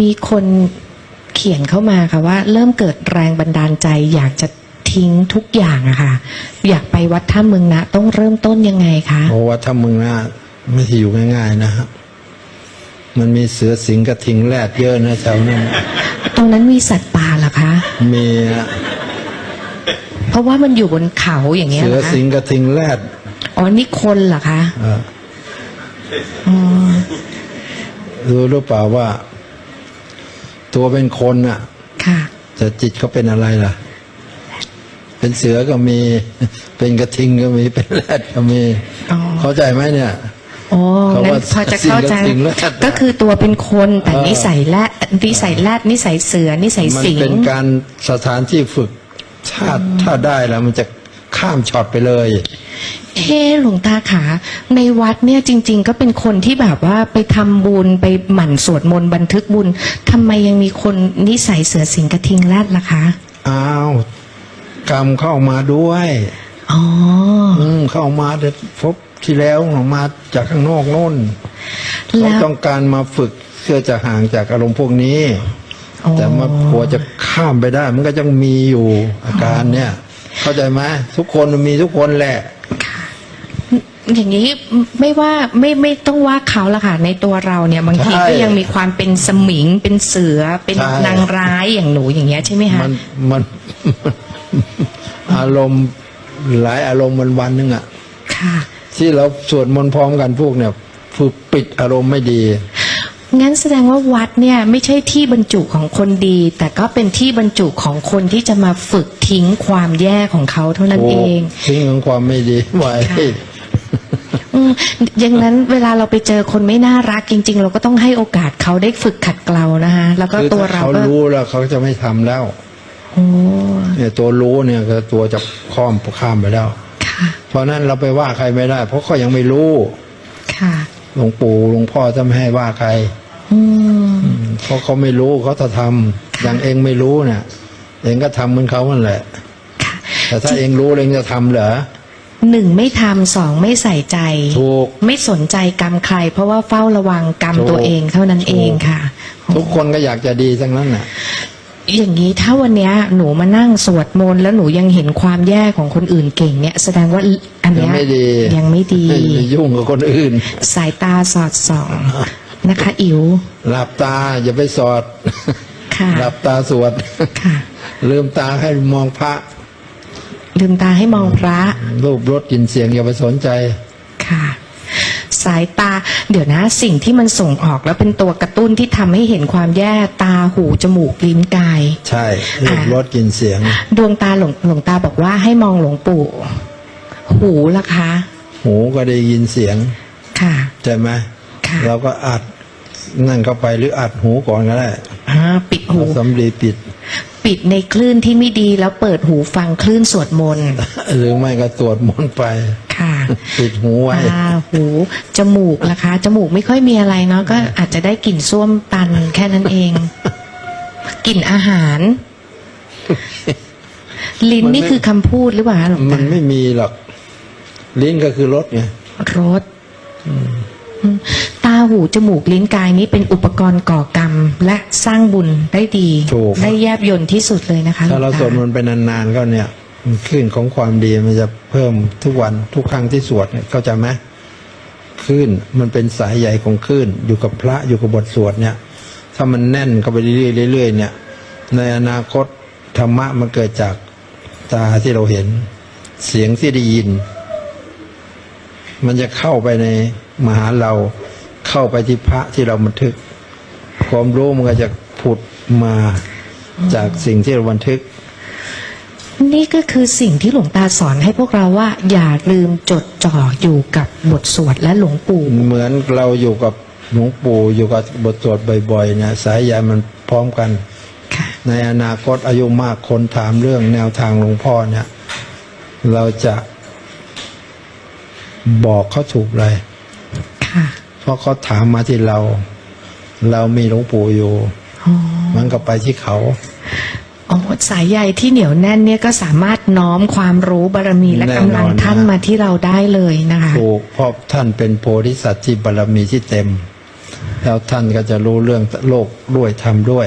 มีคนเขียนเข้ามาค่ะว่า เริ่มเกิดแรงบันดาลใจ อยากจะทิ้งทุกอย่างอะค่ะ อยากไปวัดถ้ำเมืองนะต้องเริ่มต้นยังไงคะเพราะว่าถ้ามึงนะไม่ใช่อยู่ง่าย ๆ นะฮะมันมีเสือสิงกระทิงแรดเยอะนะแถวนั้นตรงนั้นมีสัตว์ป่าเหรอคะ มีอะเพราะว่ามันอยู่บนเขาอย่างเงี้ยเสืเหอรอคะสิงกระทิงแรดอ๋อนี่คนเหรอคะเอออ๋อ รู้หรือเปล่าว่า ตัวเป็นคนน่ะ ค่ะ แต่จิตเขาเป็นอะไรล่ะ เป็นเสือก็มี เป็นกระทิงก็มี เป็นแรดก็มี อ๋อ เข้าใจไหมเนี่ยอ๋อเขางั้ว่านพอจะเข้าใจ สิ่งและสิ่งแรกก็คือตัวเป็นคนแต่เออนิสัยแรดนิสัยแรดนิสัยเสือ นิสัยมันสิงเป็นการสถานที่ฝึก ถ้าถ้าได้แล้วมันจะข้ามช็อตไปเลย เฮ้หลวงตาขา ในวัดเนี่ยจริง ๆ ก็เป็นคนที่แบบว่าไปทำบุญไปหมั่นสวดมนต์บันทึกบุญทำไมยังมีคนนิสัยเสือสิงกระทิงแรดล่ะคะอ้าวกรรมเข้ามาด้วยอ๋ออืมเข้ามาเด็ดพบที่แล้วออกมาจากข้างนอกโน่นเขาแล้วต้องการมาฝึกเพื่อจะห่างจากอารมณ์พวกนี้อ๋อแต่มากลัวจะข้ามไปได้ มันก็ยังมีอยู่อาการเนี่ย เข้าใจไหมทุกคนมันมีทุกคนแหละ อย่างนี้ไม่ว่าไม่ไม่ต้องว่าเขาละค่ะในตัวเราเนี่ยบางทีใช่ ก็ยังมีความเป็นสมิงเป็นเสือเป็นใช่นางร้ายอย่างหนูอย่างเงี้ยใช่ไหมคะมันมัน อารมณ์หลายอารมณ์มันวันหนึงอะค่ะ ที่เราสวดมนต์พร้อมกันพวกเนี่ยฝึกปิดอารมณ์ไม่ดี งั้นแสดงว่าวัดเนี่ยไม่ใช่ที่บรรจุของคนดี แต่ก็เป็นที่บรรจุของคนที่จะมาฝึกทิ้งความแย่ของเขาเท่านั้นเอง ทิ้งของความไม่ดีไว้ค่ะ อืมอย่างนั้นเวลาเราไปเจอคนไม่น่ารักจริง ๆ เราก็ต้องให้โอกาสเขาได้ฝึกขัดเกลานะคะแล้วก็คือตัวถ้าเราเขาก็รู้แล้วเขาจะไม่ทำแล้ว โอ้เนี่ยตัวรู้เนี่ยก็ตัวจะข้อมข้ามไปแล้ว ค่ะ เพราะนั้นเราไปว่าใครไม่ได้ เพราะเขายังไม่รู้ค่ะหลวงปู่หลวงพ่อจะไม่ให้ว่าใครอืมเพราะเขาไม่รู้เขาจะทำอย่างเองไม่รู้เนี่ยเองก็ทำเหมือนเขานั่นแหละ ค่ะ แต่ถ้าเองรู้เองจะทำเหรอ หนึ่งไม่ทำสองไม่ใส่ใจ ถูก ไม่สนใจกรรมใคร เพราะว่าเฝ้าระวังกรรมถูก ตัวเองเท่านั้นเองถูกค่ะ ทุกคนก็อยากจะดีทั้งนั้นน่ะ อย่างนี้ถ้าวันเนี้ยหนูมานั่งสวดมนต์แล้วหนูยังเห็นความแย่ของคนอื่นเก่งเนี่ย แสดงว่าอันยังเนี้ยไม่ดียังไม่ดีไม่ไปยุ่งกับคนอื่น สายตาสอดส่องนะคะ อิ๋วหลับตาอย่าไปสอด ค่ะหลับตาสวด ค่ะ ลืมตาให้มองพระ ลืมตาให้มองพระ รูปรสกลิ่นเสียงอย่าไปสนใจค่ะ สายตา เดี๋ยวนะสิ่งที่มันส่งออกแล้วเป็นตัวกระตุ้นที่ทำให้เห็นความแย่ตาหูจมูกลิ้นกาย ใช่ รูปรสกลิ่นเสียง ดวงตาหลวงหลวงตาบอกว่าให้มองหลวงปู่ หูล่ะคะ หูก็ได้ยินเสียงค่ะ ใช่ไหมค่ะเราก็อัดนั่นเข้าไปหรืออัดหูก่อนก็ได้อ่าปิดหู เอาสำลีปิด ปิดในคลื่นที่ไม่ดีแล้วเปิดหูฟังคลื่นสวดมนต์หรือไม่ก็สวดมนต์ไปค่ะปิดหูไว้ตาหูจมูกล่ะคะจมูกไม่ค่อยมีอะไรเนาะก็อาจจะได้กลิ่นส้วมตันแค่นั้นเองกลิ่นอาหาร ลิ้นมันไม่นี่คือคำพูดหรือเปล่าคะหลวงมัตานไม่มีหรอกลิ้นก็คือรสไงรสอืมตา หูจมูกลิ้นกายนี้เป็นอุปกรณ์ก่อกรรม และสร้างบุญได้ดี ถูก ได้แยบยนต์ที่สุดเลยนะคะถ้าเราหลวงสวดมนต์ไปนานๆก็เนี่ยคลื่นของความดีมันจะเพิ่มทุกวันทุกครั้งที่สวดเนี่ยเข้าใจไหมคลื่นมันเป็นสายใหญ่ของคลื่นอยู่กับพระอยู่กับบทสวดเนี่ย ถ้ามันแน่นเข้าไปเรื่อยๆเรื่อยๆเนี่ย ในอนาคตธรรมะมันเกิดจากตาที่เราเห็น เสียงที่ได้ยิน มันจะเข้าไปในมหาเรา เข้าไปที่พระที่เราบันทึก ความรู้มันก็จะผุดมาจากสิ่งที่เราบันทึก นี่ก็คือสิ่งที่หลวงตาสอนให้พวกเราว่า อย่าลืมจดจ่ออยู่กับบทสวดและหลวงปู่เหมือนเราอยู่กับหลวงปู่อยู่กับบทสวดบ่อยๆเนี่ยสายใยมันพร้อมกันค่ะในอนาคตอายุมากคนถามเรื่องแนวทางหลวงพ่อเนี่ย เราจะบอกเขาถูกเลยค่ะ เพราะเขาถามมาที่เรา เรามีหลวงปู่อยู่อ๋อมันก็ไปที่เขาอ๋อสายใยที่เหนียวแน่นเนี่ยก็สามารถน้อมความรู้บารมีและแน่กำลังนอนนะท่านมาที่เราได้เลยนะคะถูกเพราะท่านเป็นโพธิสัตว์ที่บารมีที่เต็ม แล้วท่านก็จะรู้เรื่องโลกด้วยทำด้วย